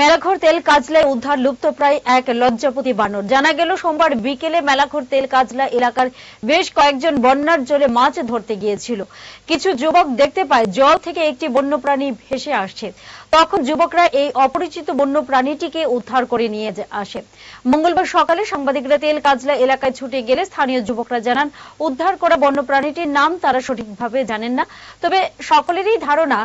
মেলাঘর তেল কাজলায় উদ্ধার লুপ্ত প্রায় এক লজ্জাপতি বানর। জানা গেল, সোমবার বিকেলে মেলাঘর তেল কাজলা এলাকার বেশ কয়েকজন বন্যার জলে মাছ ধরতে গিয়েছিল। কিছু যুবক দেখতে পায়, জল থেকে একটি বন্যপ্রাণী ভেসে আসছে। তখন যুবকরা এই অপরিচিত বন্যপ্রাণীটিকে উদ্ধার করে নিয়ে আসে। মঙ্গলবার সকালে সাংবাদিকরা তেল কাজলা এলাকায় ছুটে গেলে স্থানীয় যুবকরা জানান, উদ্ধার করা বন্যপ্রাণীটির নাম তারা সঠিকভাবে জানেন না। তবে সকলেরই ধারণা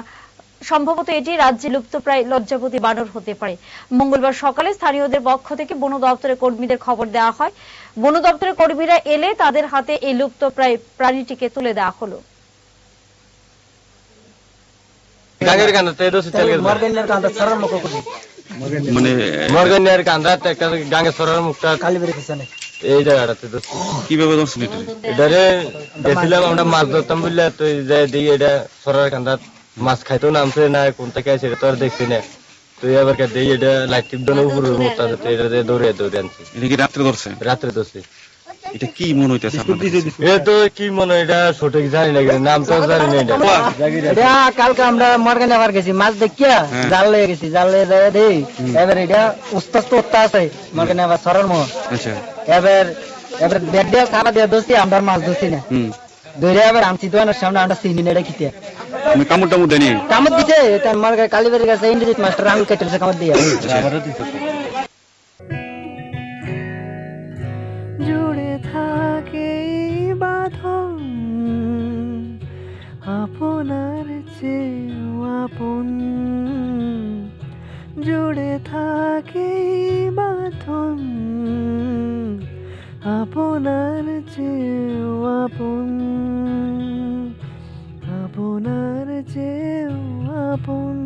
সম্ভবত এটি রাজ্যে লুপ্তপ্রায় লজ্জাপতি বানর হতে পারে। মঙ্গলবার সকালে স্থানীয়দের পক্ষ থেকে বন দপ্তরের কর্মীদের খবর দেওয়া হয়। বন দপ্তরের কর্মীরা এলে তাদের হাতে এই লুপ্তপ্রায় প্রাণীটিকে তুলে দেওয়া হলো। মানে মর্গেনের কান্দা একটা গাঙ্গে মুখটা। কালীবাড়ি পিছনে। এই জায়গাটাতে তো কীভাবে ধরছেন এটারে গেছিলাম আমরা মাছ ধরতাম বুঝলে তো এই যে দিই এটা সরার কান্দা মাছ খাইতেও নামছে না কোন থেকে আছে এটা তো আর দেখছি না। তো এবার কে দিই এটা লাইট টিপ দোনো উপরে মুখটা তো এটা দিয়ে দৌড়ে দৌড়ে আনছি। এটা কি রাত্রে ধরছে? রাত্রে ধরছি। এটা কি মনে হইতেছে এ তো কি মনে এটা সঠিক জানি না কিন্তু নাম তো জানি না এটা। এটা কালকে আমরা মর্গানে আবার গেছি মাছ দেখিয়া হ্যাঁ। জাল লেগে গেছি জাল লেগে যায় দেই এবার এটা উস্তাস্ত উত্তা আছে মর্গানে আবার সরার মুখ আচ্ছা। এবার এবার ব্যাগ দিয়ে খাবার দিয়ে দোষি আমরা মাছ দোষি না। হুম। ধরে এবার আমছি দোকানের সামনে আমরা চিনি না এটা খিতে কামড় টামড় দেয়নি। কামড় দিছে? এটা মর্গা কালীবাড়ির কাছে ইন্দ্রজিৎ মাস্টার আঙুল কেটেছে কামড় দিয়ে। জুড়ে থাকে বাঁধন আপনার চেয়েও আপন। জুড়ে থাকে বাঁধন আপনার চেয়েও আপন। আপন